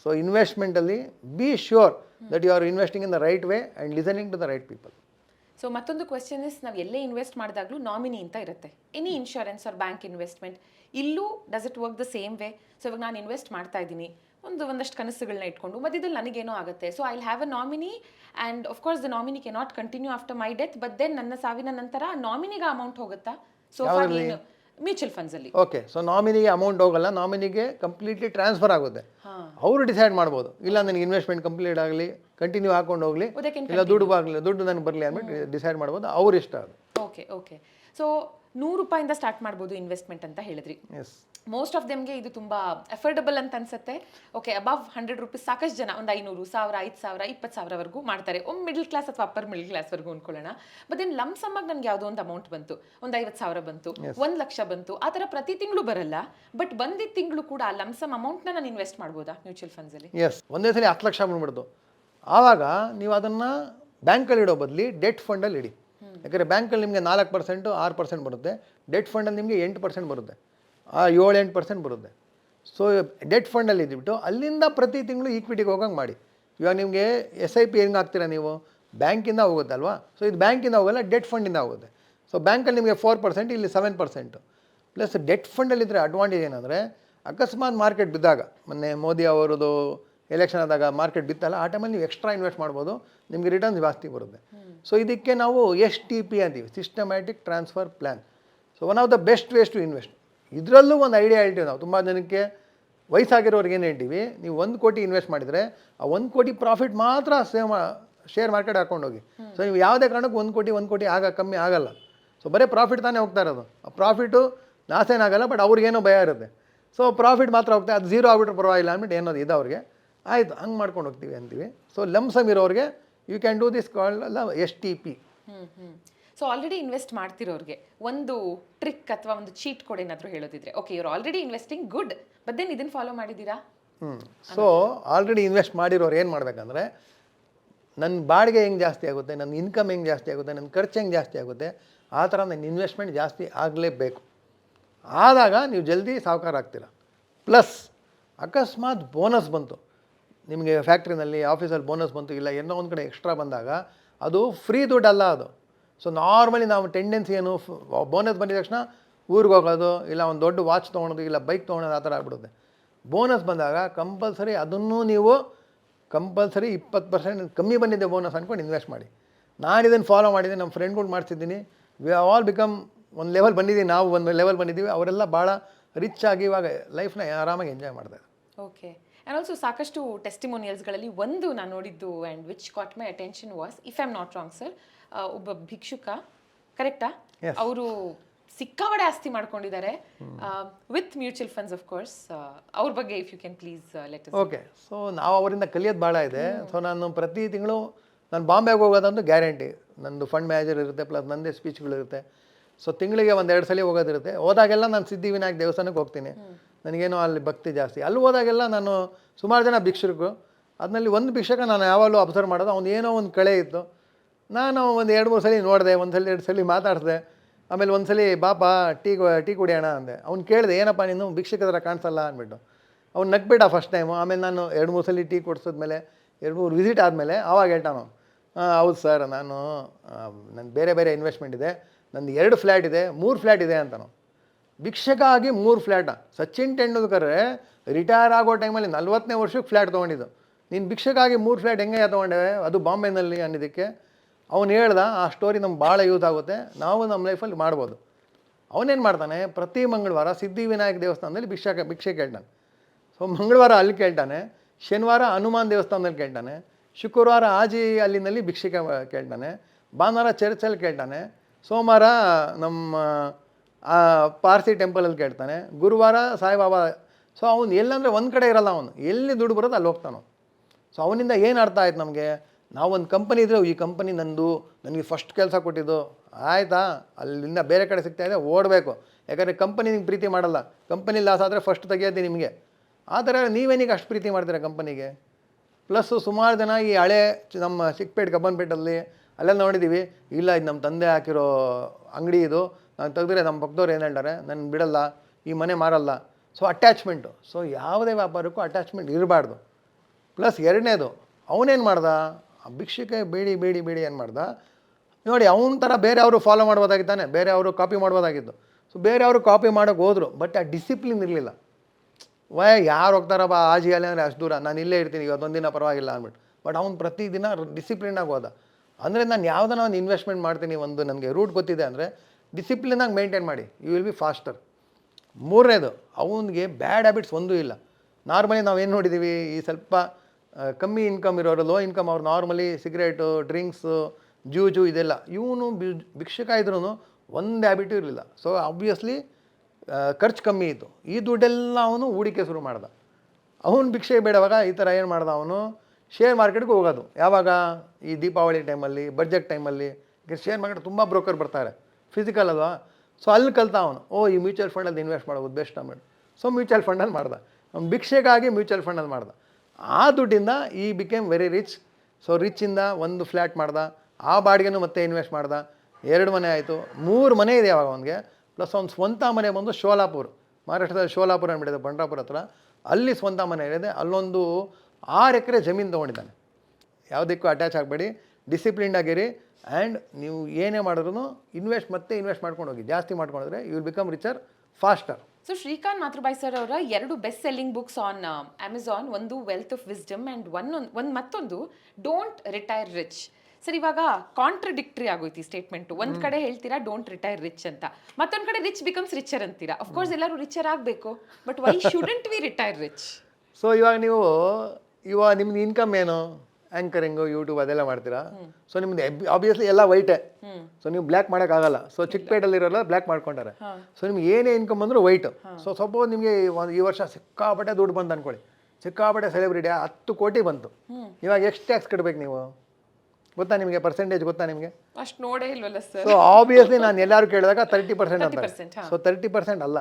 so ಇನ್ವೆಸ್ಟ್ಮೆಂಟಲ್ಲಿ be sure that you are investing in the right way and listening to the right people so ಮತ್ತೊಂದು ಕ್ವೆಶನ್ ಇಸ್ ನಾವು ಎಲ್ಲೇ ಇನ್ವೆಸ್ಟ್ ಮಾಡಿದಾಗಲೂ ನಾಮಿನಿ ಅಂತ ಇರುತ್ತೆ. Any insurance or bank investment ಇಲ್ಲೂ does it work the same way so ಇವಾಗ ನಾನು invest ಮಾಡ್ತಾ ಇದ್ದೀನಿ. ಒಂದು ಒಂದಷ್ಟು ಕನಸುಗಳನ್ನ ಇಟ್ಕೊಂಡು ಮಧ್ಯದಲ್ಲಿ ನನಗೇನೋ ಆಗುತ್ತೆ. So I have a nominee and course the nominee can not continue after my death but then ನನ್ನ ಸಾವಿನ ನಂತರ ನಾಮಿನಿಗೆ ಅಮೌಂಟ್ ಹೋಗುತ್ತಾ? ಸೊ ಮ್ಯೂಚುವಲ್ ಫಂಡ್ಸ್ ಅಲ್ಲಿ. ಓಕೆ ಸೊ ನಾಮಿನಿಗೆ ಅಮೌಂಟ್ ಹೋಗಲ್ಲ ನಾಮಿನಿಗೆ ಕಂಪ್ಲೀಟ್ಲಿ ಟ್ರಾನ್ಸ್ಫರ್ ಆಗುತ್ತೆ. ಅವರು ಡಿಸೈಡ್ ಮಾಡ್ಬೋದು. ಇಲ್ಲ ನನಗೆ ಇನ್ವೆಸ್ಟ್ಮೆಂಟ್ ಕಂಪ್ಲೀಟ್ ಆಗಲಿ ಕಂಟಿನ್ಯೂ ಹಾಕೊಂಡು ಹೋಗಲಿ ಇಲ್ಲ ದುಡ್ಡು ಆಗಲಿ ದುಡ್ಡು ನನಗೆ ಬರಲಿ ಅಂದ್ಬಿಟ್ಟು ಡಿಸೈಡ್ ಮಾಡ್ಬೋದು. ಅವ್ರ ಇಷ್ಟ ಅದು. ಓಕೆ ಓಕೆ ಸೊ ನೂರು ರೂಪಾಯಿಂದ ಸ್ಟಾರ್ಟ್ ಮಾಡ್ಬೋದು ಇನ್ವೆಸ್ಟ್ಮೆಂಟ್ ಅಂತ ಹೇಳಿದ್ರಿ. ಎಸ್ ಮೋಸ್ಟ್ ಆಫ್ ದೆಮ್ಗೆ ಇದು ತುಂಬ ಅಫೋರ್ಡಬಲ್ ಅಂತ ಅನ್ಸುತ್ತೆ. ಓಕೆ ಅಬವ್ ಹಂಡ್ರೆಡ್ ರುಪೀಸ್ ಸಾಕಷ್ಟು ಜನ ಒಂದು ಐನೂರು ಸಾವಿರ ಐದು ಸಾವಿರ ಇಪ್ಪತ್ತು ಸಾವಿರವರೆಗೂ ಮಾಡ್ತಾರೆ. ಒಂದು ಮಿಡ್ಲ್ ಕ್ಲಾಸ್ ಅಥವಾ ಅಪ್ಪರ್ ಮಿಡಲ್ ಕ್ಲಾಸ್ವರೆಗೂ ಅನ್ಕೊಳ್ಳೋಣ. ಬಟ್ ಇನ್ ಲಮ್ ಸಮ್ಮಾಗಿ ನನಗೆ ಯಾವುದೋ ಒಂದು ಅಮೌಂಟ್ ಬಂತು. ಒಂದು ಐವತ್ತು ಸಾವಿರ ಬಂತು. ಒಂದು ಲಕ್ಷ ಬಂತು. ಆ ಥರ ಪ್ರತಿ ತಿಂಗಳು ಬರಲ್ಲ. ಬಟ್ ಬಂದಿದ್ದ ತಿಂಗಳು ಕೂಡ ಆ ಲಮ್ಸಮ್ ಅಮೌಂಟ್ನ ನಾನು ಇನ್ವೆಸ್ಟ್ ಮಾಡ್ಬೋದಾ ಮ್ಯೂಚುವಲ್ ಫಂಡ್ಸಲ್ಲಿ ಎಸ್ ಒಂದೇ ಸಲ ಹತ್ತು ಲಕ್ಷ ಬಂದ್ಬಿಡ್ತು. ಆವಾಗ ನೀವು ಅದನ್ನು ಬ್ಯಾಂಕಲ್ಲಿ ಇಡೋ ಬದಲಿ ಡೆಟ್ ಫಂಡಲ್ಲಿ ಇಡಿ. ಯಾಕಂದರೆ ಬ್ಯಾಂಕಲ್ಲಿ ನಿಮಗೆ ನಾಲ್ಕು ಪರ್ಸೆಂಟು ಆರು ಪರ್ಸೆಂಟ್ ಬರುತ್ತೆ. ಡೆಟ್ ಫಂಡಲ್ಲಿ ನಿಮಗೆ ಎಂಟು ಪರ್ಸೆಂಟ್ ಬರುತ್ತೆ. ಆ ಏಳು ಎಂಟು ಪರ್ಸೆಂಟ್ ಬರುತ್ತೆ ಸೊ ಡೆಟ್ ಫಂಡಲ್ಲಿ ಇದ್ಬಿಟ್ಟು ಅಲ್ಲಿಂದ ಪ್ರತಿ ತಿಂಗಳು ಈಕ್ವಿಟಿಗೆ ಹೋಗಂಗೆ ಮಾಡಿ. ಇವಾಗ ನಿಮಗೆ ಎಸ್ ಐ ಪಿ ಹೆಂಗೆ ಹಾಕ್ತೀರಾ ನೀವು? ಬ್ಯಾಂಕಿಂದ ಹೋಗುತ್ತಲ್ವಾ? ಸೊ ಇದು ಬ್ಯಾಂಕಿಂದ ಹೋಗಲ್ಲ ಡೆಟ್ ಫಂಡಿಂದ ಹೋಗುತ್ತೆ. ಸೊ ಬ್ಯಾಂಕಲ್ಲಿ ನಿಮಗೆ ಫೋರ್ ಪರ್ಸೆಂಟ್ ಇಲ್ಲಿ ಸೆವೆನ್ ಪರ್ಸೆಂಟು ಪ್ಲಸ್ ಡೆಟ್ ಫಂಡಲ್ಲಿದ್ದರೆ ಅಡ್ವಾಂಟೇಜ್ ಏನಂದರೆ ಅಕಸ್ಮಾತ್ ಮಾರ್ಕೆಟ್ ಬಿದ್ದಾಗ ಮೊನ್ನೆ ಮೋದಿ ಅವರದು ಎಲೆಕ್ಷನ್ ಆದಾಗ ಮಾರ್ಕೆಟ್ ಬಿತ್ತಲ್ಲ ಆ ಟೈಮಲ್ಲಿ ನೀವು ಎಕ್ಸ್ಟ್ರಾ ಇನ್ವೆಸ್ಟ್ ಮಾಡ್ಬೋದು ನಿಮಗೆ ರಿಟರ್ನ್ಸ್ ಜಾಸ್ತಿ ಬರುತ್ತೆ. ಸೊ ಇದಕ್ಕೆ ನಾವು ಎಸ್ ಟಿ ಪಿ ಅಂತೀವಿ systematic transfer plan so one of the best ways to invest ಇದರಲ್ಲೂ ಒಂದು ಐಡಿಯಾ ಹೇಳ್ತೀವಿ ನಾವು. ತುಂಬ ಜನಕ್ಕೆ ವಯಸ್ಸಾಗಿರೋರಿಗೆ ಏನು ಹೇಳ್ತೀವಿ? ನೀವು ಒಂದು ಕೋಟಿ ಇನ್ವೆಸ್ಟ್ ಮಾಡಿದರೆ ಆ ಒಂದು ಕೋಟಿ ಪ್ರಾಫಿಟ್ ಮಾತ್ರ ಸೇವ್ ಶೇರ್ ಮಾರ್ಕೆಟ್ ಹಾಕೊಂಡೋಗಿ. ಸೊ ನೀವು ಯಾವುದೇ ಕಾರಣಕ್ಕೂ ಒಂದು ಕೋಟಿ ಒಂದು ಕೋಟಿ ಆಗ ಕಮ್ಮಿ ಆಗಲ್ಲ. ಸೊ ಬರೀ ಪ್ರಾಫಿಟ್ ತಾನೇ ಹೋಗ್ತಾ ಇರೋದು. ಆ ಪ್ರಾಫಿಟು ಲಾಸ್ ಏನಾಗಲ್ಲ ಬಟ್ ಅವ್ರಿಗೇನೋ ಭಯ ಇರುತ್ತೆ. ಸೊ ಪ್ರಾಫಿಟ್ ಮಾತ್ರ ಹೋಗ್ತಾ, ಅದು ಝೀರೋ ಆಗ್ಬಿಟ್ರೆ ಪರವಾಗಿಲ್ಲ ಅಂದ್ಬಿಟ್ಟು ಏನೋದು ಇದೆ ಅವ್ರಿಗೆ. ಆಯಿತು, ಹಂಗೆ ಮಾಡ್ಕೊಂಡು ಹೋಗ್ತೀವಿ ಅಂತೀವಿ. ಸೊ ಲಮ್ಸಮ್ ಇರೋರಿಗೆ you can do this call S T P so already invest ಮಾಡ್ತಿರೋರಿಗೆ ಒಂದು ಟ್ರಿಕ್ ಅಥವಾ ಒಂದು ಚೀಟ್ ಕೋಡ್ ಏನಾದರೂ ಹೇಳೋದಿದ್ರೆ. ಓಕೆ ಇವ್ರು already investing good but then ಇದನ್ನು ಫಾಲೋ ಮಾಡಿದ್ದೀರಾ? ಹ್ಞೂ ಸೊ ಆಲ್ರೆಡಿ ಇನ್ವೆಸ್ಟ್ ಮಾಡಿರೋರು ಏನು ಮಾಡಬೇಕಂದ್ರೆ ನನ್ನ ಬಾಡಿಗೆ ಹೆಂಗೆ ಜಾಸ್ತಿ ಆಗುತ್ತೆ ನನ್ನ ಇನ್ಕಮ್ ಹೆಂಗೆ ಜಾಸ್ತಿ ಆಗುತ್ತೆ ನನ್ನ ಖರ್ಚು ಹೆಂಗೆ ಜಾಸ್ತಿ ಆಗುತ್ತೆ, ಆ ಥರ ನನ್ನ ಇನ್ವೆಸ್ಟ್ಮೆಂಟ್ ಜಾಸ್ತಿ ಆಗಲೇಬೇಕು. ಆದಾಗ ನೀವು ಜಲ್ದಿ ಸಾವುಕಾರ ಆಗ್ತೀರ. ಪ್ಲಸ್ ಅಕಸ್ಮಾತ್ ಬೋನಸ್ ಬಂತು. ನಿಮಗೆ ಫ್ಯಾಕ್ಟ್ರಿನಲ್ಲಿ ಆಫೀಸಲ್ಲಿ ಬೋನಸ್ ಬಂತು, ಇಲ್ಲ ಏನೋ ಒಂದು ಕಡೆ ಎಕ್ಸ್ಟ್ರಾ ಬಂದಾಗ, ಅದು ಫ್ರೀ ದುಡ್ಡಲ್ಲ ಅದು. ಸೊ ನಾರ್ಮಲಿ ನಾವು ಟೆಂಡೆನ್ಸಿ ಏನು ಬೋನಸ್ ಬಂದಿದ ತಕ್ಷಣ ಊರಿಗೆ ಹೋಗೋದು, ಇಲ್ಲ ಒಂದು ದೊಡ್ಡ ವಾಚ್ ತೊಗೊಳೋದು, ಇಲ್ಲ ಬೈಕ್ ತೊಗೊಳೋದು ಆ ಥರ ಆಗ್ಬಿಡುತ್ತೆ. ಬೋನಸ್ ಬಂದಾಗ ಕಂಪಲ್ಸರಿ ಅದನ್ನು ನೀವು ಕಂಪಲ್ಸರಿ ಇಪ್ಪತ್ತು ಪರ್ಸೆಂಟ್ ಕಮ್ಮಿ ಬಂದಿದೆ ಬೋನಸ್ ಅಂದ್ಕೊಂಡು ಇನ್ವೆಸ್ಟ್ ಮಾಡಿ. ನಾನು ಇದನ್ನು ಫಾಲೋ ಮಾಡಿದ್ದೀನಿ ನಮ್ಮ ಫ್ರೆಂಡ್ಗಳು ಮಾಡ್ತಿದ್ದೀನಿ ವಿ ಆಲ್ ಬಿಕಮ್ ಒಂದು ಲೆವೆಲ್ ಬಂದಿದ್ದೀವಿ ನಾವು ಒಂದು ಲೆವೆಲ್ ಬಂದಿದ್ದೀವಿ ಅವರೆಲ್ಲ ಭಾಳ ರಿಚ್ ಆಗಿ ಇವಾಗ ಲೈಫ್ನ ಆರಾಮಾಗಿ ಎಂಜಾಯ್ ಮಾಡ್ತಾರೆ ಓಕೆ ಆ್ಯಂಡ್ ಆಲ್ಸೋ ಸಾಕಷ್ಟು ಟೆಸ್ಟಿಮೋನಿಯಲ್ಸ್ಗಳಲ್ಲಿ ಒಂದು ನಾನು ನೋಡಿದ್ದು and which caught my attention was if I am not wrong sir ಒಬ್ಬ ಭಿಕ್ಷುಕ ಕರೆಕ್ಟಾ. ಅವರು ಸಿಕ್ಕಾವಡೆ ಆಸ್ತಿ ಮಾಡ್ಕೊಂಡಿದ್ದಾರೆ with mutual funds of course ಅವ್ರ ಬಗ್ಗೆ if you can please let okay so ನಾವು ಅವರಿಂದ ಕಲಿಯೋದು ಭಾಳ ಇದೆ. ಸೊ ನಾನು ಪ್ರತಿ ತಿಂಗಳು ನಾನು ಬಾಂಬೆಗೆ ಹೋಗೋದಂತೂ ಗ್ಯಾರಂಟಿ ನಂದು ಫಂಡ್ ಮ್ಯಾನೇಜರ್ ಇರುತ್ತೆ ಪ್ಲಸ್ ನಂದೇ ಸ್ಪೀಚ್ಗಳಿರುತ್ತೆ ಸೊ ತಿಂಗಳಿಗೆ ಒಂದೆರಡು ಸಲ ಹೋಗೋದಿರುತ್ತೆ. ಹೋದಾಗೆಲ್ಲ ನಾನು ಸಿದ್ಧಿವಿನಾಯಕ ದೇವಸ್ಥಾನಕ್ಕೆ ಹೋಗ್ತೀನಿ. ನನಗೇನೋ ಅಲ್ಲಿ ಭಕ್ತಿ ಜಾಸ್ತಿ. ಅಲ್ಲಿ ಹೋದಾಗೆಲ್ಲ ನಾನು ಸುಮಾರು ಜನ ಭಿಕ್ಷುಕರು. ಅದರಲ್ಲಿ ಒಂದು ಭಿಕ್ಷಕ ನಾನು ಯಾವಾಗಲೂ ಅಬ್ಸರ್ವ್ ಮಾಡೋದು, ಅವ್ನು ಏನೋ ಒಂದು ಕಳೆ ಇತ್ತು. ನಾನು ಒಂದು ಎರಡು, ಮೂರು ಸಲ ನೋಡಿದೆ, ಒಂದು ಸಲ, ಎರಡು ಸಲ ಮಾತಾಡಿದೆ. ಆಮೇಲೆ ಒಂದು ಸಲ, ಬಾಪ, ಟೀ ಟೀ ಕುಡಿಯೋಣ ಅಂದೆ. ಅವ್ನು ಕೇಳಿದೆ, ಏನಪ್ಪ ನೀನು ಭಿಕ್ಷುಕ ಥರ ಕಾಣಿಸಲ್ಲ ಅಂದ್ಬಿಟ್ಟು. ಅವ್ನು ನಗ್ಬಿಟ್ಟ ಫಸ್ಟ್ ಟೈಮು ಆಮೇಲೆ ನಾನು ಎರಡು, ಮೂರು ಸಲ ಟೀ ಕೊಡಿಸಿದ್ಮೇಲೆ, ಎರಡು, ಮೂರು ವಿಸಿಟ್ ಆದಮೇಲೆ ಆವಾಗ ಹೇಳ್ತಾನು ಹಾಂ ಹೌದು ಸರ್ ನಾನು ನನ್ನ ಬೇರೆ ಬೇರೆ ಇನ್ವೆಸ್ಟ್ಮೆಂಟ್ ಇದೆ. ನಂದು ಎರಡು ಫ್ಲ್ಯಾಟ್ ಇದೆ, ಮೂರು ಫ್ಲ್ಯಾಟ್ ಇದೆ ಅಂತಾನು ಭಿಕ್ಷಕ ಆಗಿ ಮೂರು ಫ್ಲ್ಯಾಟ. ಸಚಿನ್ ತೆಂಡೂಲ್ಕರ್ ರಿಟೈರ್ ಆಗೋ ಟೈಮಲ್ಲಿ ನಲ್ವತ್ತನೇ ವರ್ಷಕ್ಕೆ ಫ್ಲ್ಯಾಟ್ ತೊಗೊಂಡಿದ್ದು. ನೀನು ಭಿಕ್ಷಕಾಗಿ ಮೂರು ಫ್ಲ್ಯಾಟ್ ಹೆಂಗೆ ತೊಗೊಂಡೆ? ಅದು ಬಾಂಬೆನಲ್ಲಿ ಅನ್ನೋದಕ್ಕೆ. ಅವನು ಹೇಳ್ದ, ಆ ಸ್ಟೋರಿ ನಮ್ಗೆ ಭಾಳ ಯೂಸ್ ಆಗುತ್ತೆ. ನಾವು ನಮ್ಮ ಲೈಫಲ್ಲಿ ಮಾಡ್ಬೋದು. ಅವನೇನು ಮಾಡ್ತಾನೆ? ಪ್ರತಿ ಮಂಗಳವಾರ ಸಿದ್ಧಿವಿನಾಯಕ ದೇವಸ್ಥಾನದಲ್ಲಿ ಭಿಕ್ಷಕ ಭಿಕ್ಷೆ ಕೇಳ್ತಾನೆ. ಸೊ, ಮಂಗಳವಾರ ಅಲ್ಲಿ ಕೇಳ್ತಾನೆ. ಶನಿವಾರ ಹನುಮಾನ್ ದೇವಸ್ಥಾನದಲ್ಲಿ ಕೇಳ್ತಾನೆ. ಶುಕ್ರವಾರ ಆಜಿ ಅಲ್ಲಿನಲ್ಲಿ ಭಿಕ್ಷೆ ಕೇಳ್ತಾನೆ. ಭಾನುವಾರ ಚರ್ಚಲ್ಲಿ ಕೇಳ್ತಾನೆ. ಸೋಮವಾರ ನಮ್ಮ ಪಾರ್ಸಿ ಟೆಂಪಲಲ್ಲಿ ಕೇಳ್ತಾನೆ, ಗುರುವಾರ ಸಾಯಿಬಾಬಾ ಸೊ ಅವನು ಎಲ್ಲಂದರೆ ಒಂದು ಕಡೆ ಇರಲ್ಲ ಅವನು. ಎಲ್ಲಿ ದುಡ್ಡು ಬರೋದು ಅಲ್ಲಿ ಹೋಗ್ತಾನು. ಸೊ ಅವನಿಂದ ಏನು ಅರ್ಥ ಆಯ್ತು ನಮಗೆ? ನಾವೊಂದು ಕಂಪನಿ ಇದ್ದರೆ ಈ ಕಂಪನಿ ನಂದು, ನನಗೆ ಫಸ್ಟ್ ಕೆಲಸ ಕೊಟ್ಟಿದ್ದು. ಆಯಿತಾ? ಅಲ್ಲಿಂದ ಬೇರೆ ಕಡೆ ಸಿಗ್ತಾ ಇದೆ, ಓಡಬೇಕು. ಯಾಕಂದರೆ ಕಂಪನಿ ನಿಮ್ಗೆ ಪ್ರೀತಿ ಮಾಡಲ್ಲ. ಕಂಪನಿ ಲಾಸ್ ಆದರೆ ಫಸ್ಟ್ ತೆಗಿಯೋದು ನಿಮಗೆ. ಆ ಥರ ನೀವೇನಿಗೆ ಅಷ್ಟು ಪ್ರೀತಿ ಮಾಡ್ತೀರಾ ಕಂಪನಿಗೆ ಪ್ಲಸ್ಸು ಸುಮಾರು ಜನ ಈ ಹಳೆ ನಮ್ಮ ಚಿಕ್ಕಪೇಟೆ ಕಬ್ಬನ್ಪೇಟಲ್ಲಿ ಅಲ್ಲೆಲ್ಲ ನೋಡಿದ್ದೀವಿ ಇಲ್ಲ, ಇದು ನಮ್ಮ ತಂದೆ ಹಾಕಿರೋ ಅಂಗಡಿ ಇದು. ತೆಗೆದ್ರೆ ನಮ್ಮ ಪಕ್ಕದವ್ರು ಏನು ಹೇಳ್ತಾರೆ? ನಾನು ಬಿಡಲ್ಲ, ಈ ಮನೆ ಮಾರಲ್ಲ. ಸೊ ಅಟ್ಯಾಚ್ಮೆಂಟು ಸೊ ಯಾವುದೇ ವ್ಯಾಪಾರಕ್ಕೂ ಅಟ್ಯಾಚ್ಮೆಂಟ್ ಇರಬಾರ್ದು. ಪ್ಲಸ್ ಎರಡನೇದು ಅವನೇನು ಮಾಡ್ದ? ಆ ಭಿಕ್ಷಕ್ಕೆ ಬೇಡಿ ಬೇಡಿ ಬೇಡಿ ಏನು ಮಾಡ್ದ? ನೋಡಿ, ಅವನ ಥರ ಬೇರೆ ಅವರು ಫಾಲೋ ಮಾಡ್ಬೋದಾಗಿತ್ತಾನೆ ಬೇರೆ ಅವರು ಕಾಪಿ ಮಾಡ್ಬೋದಾಗಿತ್ತು ಸೊ ಬೇರೆ ಅವರು ಕಾಪಿ ಮಾಡೋಕೆ ಹೋದರು ಬಟ್ ಆ ಡಿಸಿಪ್ಲಿನ್ ಇರಲಿಲ್ಲ. ವಯ ಯಾರು ಹೋಗ್ತಾರಪ್ಪ ಆಜಿ ಅಲ್ಲಿ ಅಂದರೆ ಅಷ್ಟು ದೂರ. ನಾನು ಇಲ್ಲೇ ಇರ್ತೀನಿ ಇವತ್ತೊಂದು ದಿನ ಪರವಾಗಿಲ್ಲ ಅಂದ್ಬಿಟ್ಟು. ಬಟ್ ಅವ್ನು ಪ್ರತಿದಿನ ಡಿಸಿಪ್ಲಿನಾಗಿ ಹೋದ. ಅಂದರೆ ನಾನು ಯಾವುದನ್ನ ಒಂದು ಇನ್ವೆಸ್ಟ್ಮೆಂಟ್ ಮಾಡ್ತೀನಿ, ಒಂದು ನನಗೆ ರೂಟ್ ಗೊತ್ತಿದೆ ಅಂದರೆ ಡಿಸಿಪ್ಲಿನಾಗಿ ಮೇಂಟೈನ್ ಮಾಡಿ. ಯು ವಿಲ್ ಬಿ ಫಾಸ್ಟರ್ ಮೂರನೇದು, ಅವನಿಗೆ ಬ್ಯಾಡ್ ಹ್ಯಾಬಿಟ್ಸ್ ಒಂದೂ ಇಲ್ಲ. ನಾರ್ಮಲಿ ನಾವು ಏನು ನೋಡಿದ್ದೀವಿ ಈ ಸ್ವಲ್ಪ ಕಮ್ಮಿ ಇನ್ಕಮ್ ಇರೋರು, ಲೋ ಇನ್ಕಮ್ ಅವ್ರು ನಾರ್ಮಲಿ ಸಿಗರೇಟು, ಡ್ರಿಂಕ್ಸು ಜ್ಯೂಜು ಇದೆಲ್ಲ, ಇವನು ಭಿಕ್ಷಕ ಇದ್ರೂ ಒಂದು ಹ್ಯಾಬಿಟೂ ಇರಲಿಲ್ಲ. ಸೊ ಆಬ್ವಿಯಸ್ಲಿ ಖರ್ಚು ಕಮ್ಮಿ ಇತ್ತು. ಈ ದುಡ್ಡೆಲ್ಲ ಅವನು ಹೂಡಿಕೆ ಶುರು ಮಾಡ್ದ. ಅವನು ಭಿಕ್ಷೆ ಬೇಡವಾಗ ಈ ಥರ ಏನು ಮಾಡ್ದ ಅವನು? ಶೇರ್ ಮಾರ್ಕೆಟ್ಗೆ ಹೋಗೋದು. ಯಾವಾಗ? ಈ ದೀಪಾವಳಿ ಟೈಮಲ್ಲಿ ಬಜೆಟ್ ಟೈಮಲ್ಲಿ ಶೇರ್ ಮಾರ್ಕೆಟ್ ತುಂಬ ಬ್ರೋಕರ್ ಬರ್ತಾರೆ. ಫಿಸಿಕಲ್ ಅಲ್ವಾ? ಸೊ ಅಲ್ಲಿ ಕಲ್ತ ಅವನು, ಓ, ಈ ಮ್ಯೂಚುವಲ್ ಫಂಡಲ್ಲಿ ಇನ್ವೆಸ್ಟ್ ಮಾಡೋದು ಬೆಸ್ಟ್ ಅಮೌಂಟ್ ಸೊ ಮ್ಯೂಚುವಲ್ ಫಂಡಲ್ಲಿ ಮಾಡ್ದ. ಅವ್ನು ಭಿಕ್ಷೆಗಾಗಿ ಮ್ಯೂಚುವಲ್ ಫಂಡಲ್ಲಿ ಮಾಡ್ದ. ಆ ದುಡ್ಡಿಂದ ಈ ಬಿಕೇಮ್ ವೆರಿ ರಿಚ್ ಸೊ ರಿಚ್ಚಿಂದ ಒಂದು ಫ್ಲ್ಯಾಟ್ ಮಾಡ್ದ. ಆ ಬಾಡಿಗೆನೂ ಮತ್ತೆ ಇನ್ವೆಸ್ಟ್ ಮಾಡ್ದ. ಎರಡು ಮನೆ ಆಯಿತು. ಮೂರು ಮನೆ ಇದೆ ಅವಾಗ ಅವನಿಗೆ? ಪ್ಲಸ್ ಅವ್ನು ಸ್ವಂತ ಮನೆ ಬಂದು ಶೋಲಾಪುರ್. ಮಹಾರಾಷ್ಟ್ರದಲ್ಲಿ ಶೋಲಾಪುರ ಅಂದ್ಬಿಟ್ಟಿದೆ ಬಂಡ್ರಾಪುರ ಹತ್ರ. ಅಲ್ಲಿ ಸ್ವಂತ ಮನೆ ಇದೆ. ಅಲ್ಲೊಂದು ಆರು ಎಕರೆ ಜಮೀನು ತೊಗೊಂಡಿದ್ದಾನೆ. ಯಾವುದಕ್ಕೂ ಅಟ್ಯಾಚ್ ಆಗಬೇಡಿ. ಡಿಸಿಪ್ಲಿನ್ಡ್ ಆಗಿರಿ. ಆ್ಯಂಡ್ ನೀವು ಏನೇ ಮಾಡಿದ್ರು ಇನ್ವೆಸ್ಟ್ ಮತ್ತೆ ಇನ್ವೆಸ್ಟ್ ಮಾಡ್ಕೊಂಡು ಹೋಗಿ. ಜಾಸ್ತಿ ಮಾಡ್ಕೊಂಡ್ರೆ you will become richer faster so Srikanth Matrubai sir ಅವರ ಎರಡು best selling books on Amazon ಒಂದು wealth of wisdom and one ಒಂದು ಮತ್ತೊಂದು ಡೋಂಟ್ ರಿಟೈರ್ ರಿಚ್ ಸರ್ ಇವಾಗ ಕಾಂಟ್ರಡಿಕ್ಟ್ರಿ ಆಗೋಯ್ತು ಈ ಸ್ಟೇಟ್ಮೆಂಟು ಒಂದು ಕಡೆ ಹೇಳ್ತೀರಾ ಡೋಂಟ್ ರಿಟೈರ್ ರಿಚ್ ಅಂತ. ಮತ್ತೊಂದು ಕಡೆ ರಿಚ್ ಬಿಕಮ್ಸ್ ರಿಚರ್ ಅಂತೀರಾ? ಅಫ್ಕೋರ್ಸ್ ಎಲ್ಲರೂ ರಿಚರ್ ಆಗಬೇಕು. But why shouldn't we retire rich so ಇವಾಗ ನೀವು ಇವಾಗ ನಿಮ್ದು ಇನ್ಕಮ್ ಏನು? ಆ್ಯಂಕರಿಂಗು ಯೂಟ್ಯೂಬ್ ಅದೆಲ್ಲ ಮಾಡ್ತೀರಾ? ಸೊ ನಿಮ್ದು ಆಬ್ವಿಯಸ್ಲಿ ಎಲ್ಲ ವೈಟೇ ಸೊ ನೀವು ಬ್ಲ್ಯಾಕ್ ಮಾಡೋಕ್ಕಾಗಲ್ಲ ಸೊ ಚಿಕ್ಕಪೇಟಲ್ಲಿರೋಲ್ಲ ಬ್ಲ್ಯಾಕ್ ಮಾಡ್ಕೊಂಡಾರೆ. ಸೊ ನಿಮ್ಗೆ ಏನೇ ಇನ್ಕಮ್ ಬಂದರೂ ವೈಟ್ ಸೊ ಸಪೋಸ್ ನಿಮಗೆ ಒಂದು ಈ ವರ್ಷ ಸಿಕ್ಕಾಪಟ್ಟೆ ದುಡ್ಡು ಬಂತು ಅನ್ಕೊಳ್ಳಿ. ಸಿಕ್ಕಾಪಟ್ಟೆ ಸೆಲೆಬ್ರಿಟಿ ಹತ್ತು ಕೋಟಿ ಬಂತು. ಇವಾಗ ಎಷ್ಟು ಟ್ಯಾಕ್ಸ್ ಕಟ್ಬೇಕು ನೀವು? ಗೊತ್ತಾ ನಿಮಗೆ ಪರ್ಸೆಂಟೇಜ್ ಗೊತ್ತಾ ನಿಮಗೆ? ಅಷ್ಟು ನೋಡೇ ಇಲ್ವಲ್ಲ ಸರ್ ಸೊ ಆಬ್ವಿಯಸ್ಲಿ ನಾನು ಎಲ್ಲರೂ ಕೇಳಿದಾಗ ತರ್ಟಿ ಪರ್ಸೆಂಟ್ ಅಂತ 30%, ಹಾ. ಸೊ ತರ್ಟಿ ಪರ್ಸೆಂಟ್ ಅಲ್ಲ.